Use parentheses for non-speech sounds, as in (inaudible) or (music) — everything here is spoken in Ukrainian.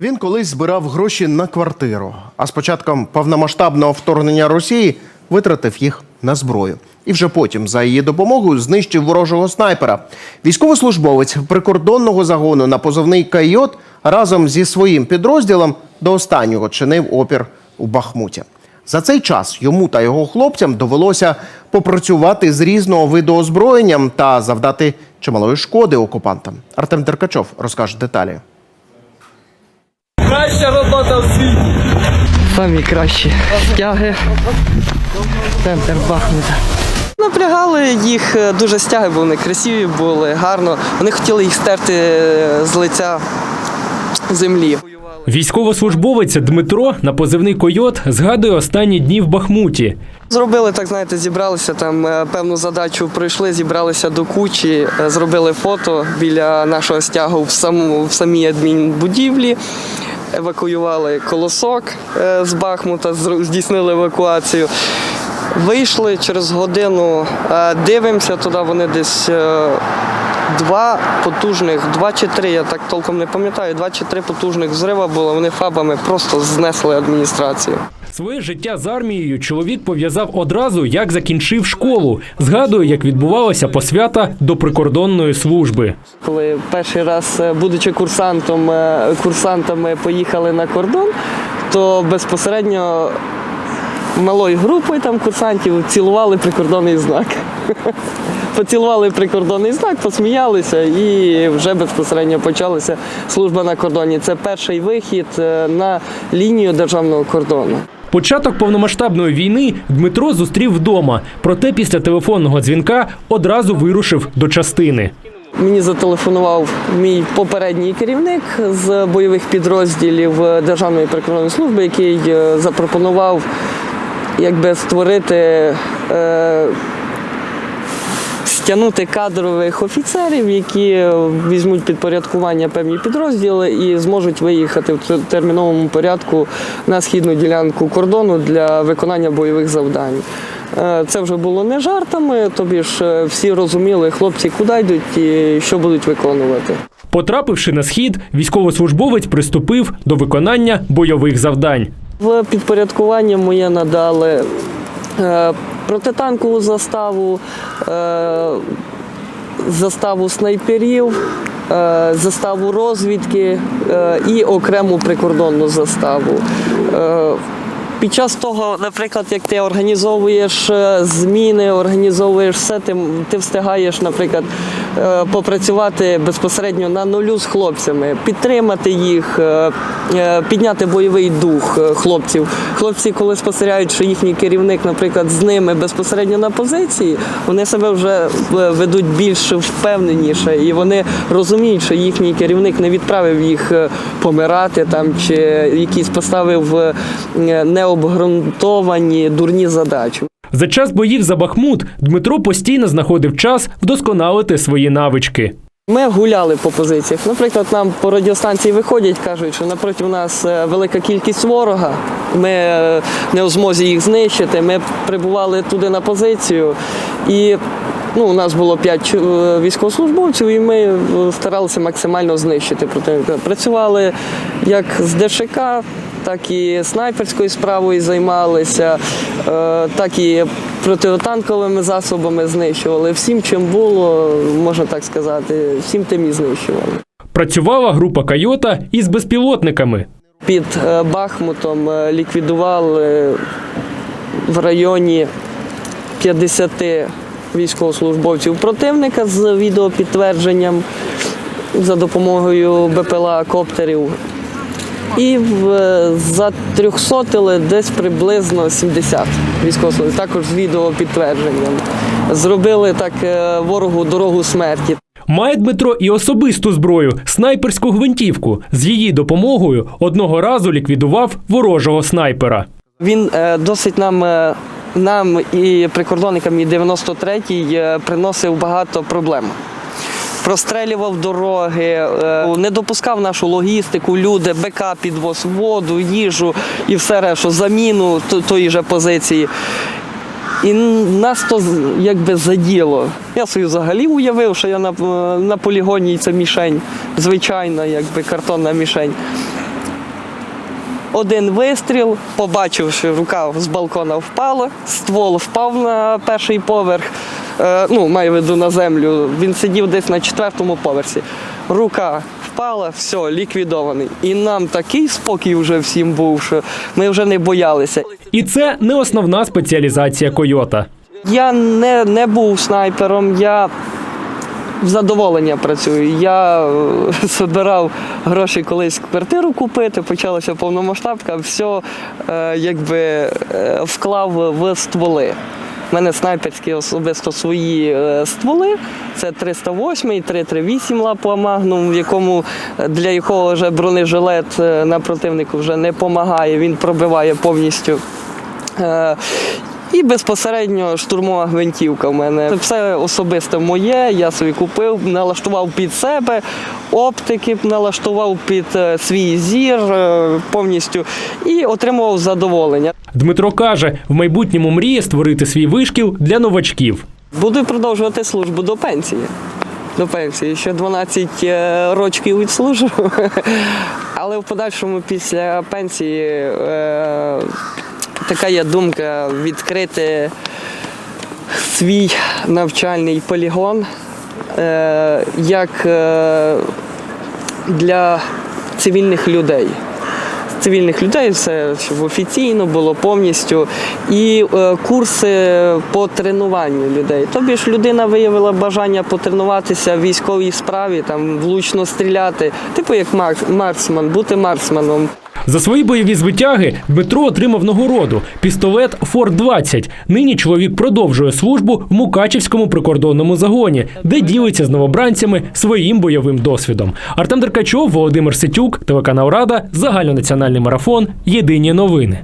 Він колись збирав гроші на квартиру, а з початком повномасштабного вторгнення Росії витратив їх на зброю. І вже потім за її допомогою знищив ворожого снайпера. Військовослужбовець прикордонного загону на позивний Кайот разом зі своїм підрозділом до останнього чинив опір у Бахмуті. За цей час йому та його хлопцям довелося попрацювати з різного виду озброєнням та завдати чималої шкоди окупантам. Артем Деркачов розкаже деталі. Краща робота в світі. Самі кращі стяги. Центр Бахмута. Напрягали їх е, дуже стяги, бо вони красиві були, гарно. Вони хотіли їх стерти е, з лиця землі. Військовослужбовець Дмитро на позивний койот згадує останні дні в Бахмуті. Зробили так, знаєте, зібралися там, е, певну задачу пройшли, зібралися до кучі, зробили фото біля нашого стягу в саму в самій адмінбудівлі. Евакуювали колосок е, з Бахмута, здійснили евакуацію. Вийшли через годину, е, дивимося туди. Вони десь е, два потужних, два чи три, я так толком не пам'ятаю, два чи три потужних взрива було. Вони фабами просто знесли адміністрацію. Своє життя з армією чоловік пов'язав одразу, як закінчив школу. Згадує, як відбувалася посвята до прикордонної служби. Коли перший раз, е, будучи курсантом, е, курсантами поїхали на кордон, то безпосередньо малою групою там курсантів цілували прикордонний знак. Поцілували прикордонний знак, посміялися і вже безпосередньо почалася служба на кордоні. Це перший вихід е, на лінію державного кордону. Початок повномасштабної війни Дмитро зустрів вдома, проте після телефонного дзвінка одразу вирушив до частини. Мені зателефонував мій попередній керівник з бойових підрозділів Державної прикордонної служби, який е, запропонував якби створити. Е, Стягнути кадрових офіцерів, які візьмуть підпорядкування певні підрозділи і зможуть виїхати в тер- терміновому порядку на східну ділянку кордону для виконання бойових завдань. Е, Це вже було не жартами, тобі ж е, всі розуміли, хлопці куди йдуть і що будуть виконувати. Потрапивши на схід, військовослужбовець приступив до виконання бойових завдань. В підпорядкування моє надали е, протитанкову заставу, е, заставу снайперів, е, заставу розвідки е, і окрему прикордонну заставу. Під час того, наприклад, як ти організовуєш е, зміни, організовуєш все, ти, ти встигаєш, наприклад, е, попрацювати безпосередньо на нулю з хлопцями, підтримати їх, е, підняти бойовий дух хлопців. Хлопці, коли спостерігають, що їхній керівник, наприклад, з ними безпосередньо на позиції, вони себе вже ведуть більш впевненіше, і вони розуміють, що їхній керівник не відправив їх помирати там чи якісь поставив е, необґрунтовані дурні задачі. За час боїв за Бахмут Дмитро постійно знаходив час вдосконалити свої навички. Ми гуляли по позиціях. Наприклад, нам по радіостанції виходять, кажуть, що напроти у нас е, велика кількість ворога. Ми е, не у змозі їх знищити. Ми прибували туди на позицію, і ну, у нас було п'ять е, військовослужбовців, і ми старалися максимально знищити противника. Працювали як з ДШК, так і снайперською справою займалися, е, так і протитанковими засобами знищували. Всім, чим було, можна так сказати, всім тим і знищували. Працювала група Кайота із безпілотниками. Під е, Бахмутом е, ліквідували в районі 50 військовослужбовців противника з відеопідтвердженням за допомогою БПЛА коптерів. І в, затрьохсотили десь приблизно 70 військовослужбовців, також з відеопідтвердженням. Зробили так е, ворогу дорогу смерті. Має Дмитро і особисту зброю снайперську гвинтівку. З її допомогою одного разу ліквідував ворожого снайпера. Він е, досить нам, е, нам і прикордонникам, і 93-й е, приносив багато проблем. Прострелював дороги, е, не допускав нашу логістику, люди, БК, підвоз, воду, їжу і все решту, заміну то- тої же позиції. І нас то якби заділо. Я собі взагалі уявив, що я на, на полігоні це мішень, звичайна, якби картонна мішень. один вистріл, побачив, що рука з балкона впала, ствол впав на перший поверх. Е, ну, маю в виду на землю. Він сидів десь на четвертому поверсі. Рука впала, все, ліквідований. І нам такий спокій вже всім був, що ми вже не боялися. І це не основна спеціалізація койота. Я не, не був снайпером, я в задоволення працюю. Я е, збирав гроші колись квартиру купити, почалася повномасштабка, все е, якби е, вклав в стволи. У мене снайперські особисто свої е, стволи. Це 308 і 338 лапа Магнум, в якому е, для якого вже бронежилет е, на противнику вже не допомагає, він пробиває повністю. І безпосередньо штурмова гвинтівка в мене. Це все особисте моє, я собі купив, налаштував під себе, оптики налаштував під е, свій зір е, повністю і отримував задоволення. Дмитро каже, в майбутньому мріє створити свій вишкіл для новачків. Буду продовжувати службу до пенсії. До пенсії. Ще 12 е, років відслужу. (laughs) Але в подальшому після пенсії така є думка відкрити свій навчальний полігон е, як е, для цивільних людей. Цивільних людей все щоб офіційно було повністю. І е, курси по тренуванню людей. Тобі ж людина виявила бажання потренуватися в військовій справі, там влучно стріляти, типу як марксман, бути марксманом. За свої бойові звитяги Дмитро отримав нагороду пістолет Фор-20. Нині чоловік продовжує службу в Мукачівському прикордонному загоні, де ділиться з новобранцями своїм бойовим досвідом. Артем Деркачов, Володимир Ситюк, телеканал Рада, загальнонаціональний марафон. Єдині новини.